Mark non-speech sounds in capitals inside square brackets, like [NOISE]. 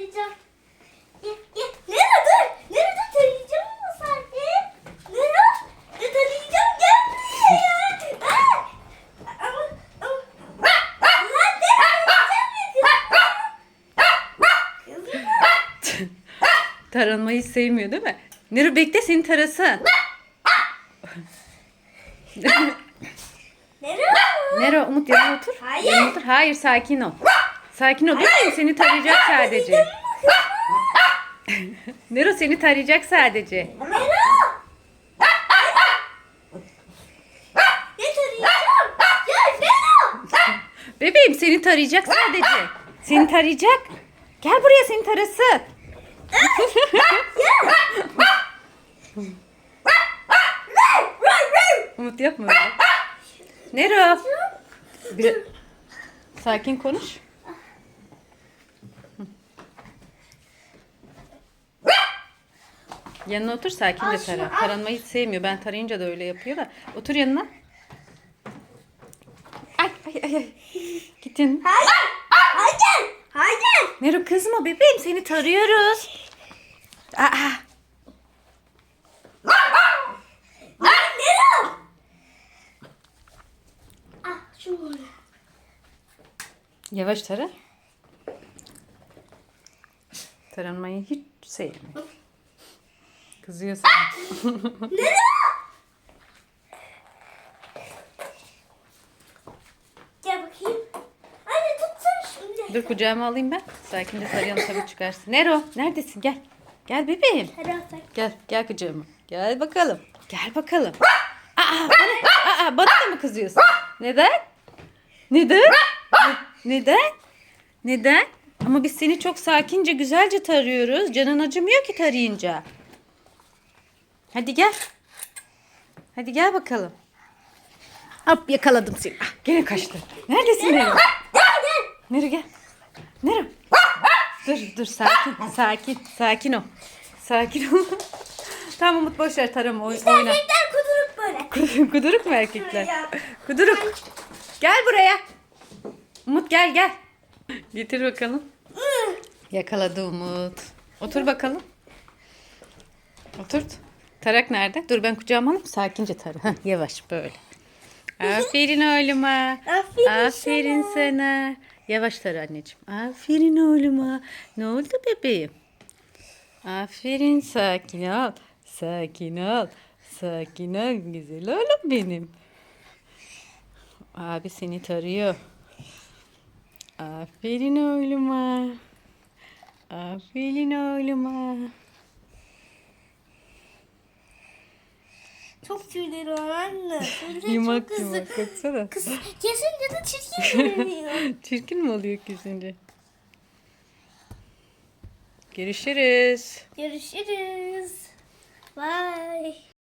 tarayacağım. Gel gel. Nero dur tarayacağım ama. Nero. Dur tarayacağım gel buraya ya. Aa! Ama ama. Lan Nero tarayacağım ya kızım. Kızım. Taranmayı sevmiyor değil mi? Nero bekle seni tarasın. Nero. Nero Umut yanına otur. Hayır. Yanına otur. Hayır sakin ol. Sakin ol bebeğim seni tarayacak sadece. Nero seni tarayacak sadece. [LAUGHS] Nero. Nero. Bebeğim seni tarayacak sadece. Seni tarayacak. Gel buraya seni tarasın. Umut yapma. Nero. Bir... Sakin konuş. Yanına otur sakin de tara. Taranmayı hiç sevmiyor. Ben tarayınca da öyle yapıyor da. Otur yanına. Ay ay ay. ay. Git yanına. Hayır. Hayır. Hayır. Nero kızma bebeğim seni tarıyoruz. Aa, Nero. Ah şu yavaş tara. Taranmayı hiç sevmiyor. Kızıyor sana. [LAUGHS] Gel bakayım. Anne tutsana şimdi. Dur kucağıma alayım ben. Sakin de tarayalım tabii çıkarsın. Nero neredesin gel. Gel bebeğim. Gel gel kucağıma. Gel bakalım. Gel bakalım. Aa, bana, aa, bana da mı kızıyorsun? Neden? Neden? Ne- Neden? Neden? Ama biz seni çok sakince güzelce tarıyoruz. Canın acımıyor ki tarayınca. Hadi gel. Hadi gel bakalım. Hop yakaladım seni. Ah, gene kaçtı. Neredesin Nero? Nero gel. Nero. Dur dur sakin sakin sakin ol. Sakin ol. [LAUGHS] tamam Umut boş ver tarama oy- oyna. Erkekler kuduruk böyle. Kuduruk mu erkekler? Kuduruk. Gel buraya. Umut gel gel. Getir bakalım. Yakaladı Umut. Otur bakalım. Oturt. Tarak nerede? Dur ben kucağıma alayım. Sakince tara. Heh, yavaş böyle. Aferin oğluma. Aferin Aferin sana. Yavaş tara anneciğim. Aferin oğluma. Ne oldu bebeğim? Aferin sakin ol. Sakin ol. Sakin ol güzel oğlum benim. Abi seni tarıyor. Aferin oğluma. Aferin oğluma. Çok tüyleri var anne. Tüyleri Yumak çok hızlı. yumak baksana. Kız kesince de çirkin [LAUGHS] görünüyor. Çirkin mi oluyor kesince? Görüşürüz. Görüşürüz. Bye.